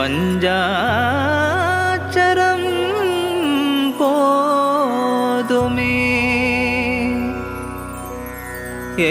പഞ്ചാക്ഷരം പോതുമേ. ഏ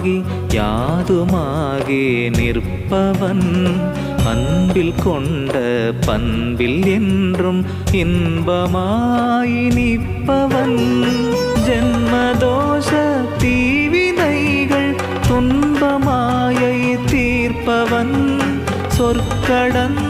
பூவுமாகி யாதுமாகி நிற்பவன். அன்பில் கொண்ட பண்பில் என்றும் இன்பமாய் நிற்பவன். ஜென்மதோஷ தீவினைகள் துன்பமாயை தீர்ப்பவன். சொற்கடன்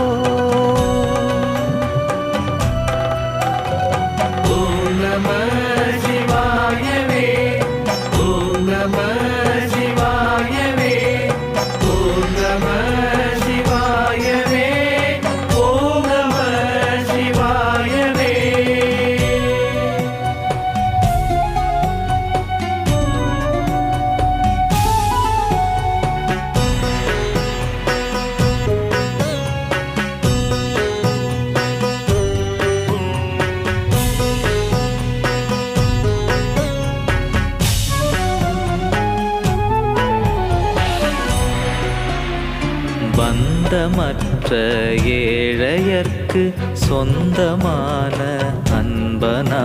பந்தமற்ற ஏழையர்க்கு சொந்தமான அன்பனா?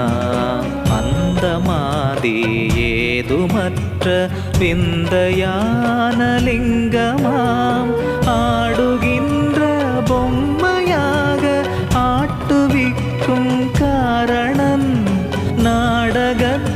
அந்த நாதமாதி ஏதுமற்ற விந்தையான லிங்கமாம்? ஆடுகின்ற பொம்மையாக ஆட்டுவிக்கும் காரணன் நாடகத்தின்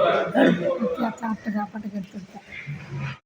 சாப்பிட்டு சாப்பாட்டுக்கு எடுத்துருக்கேன்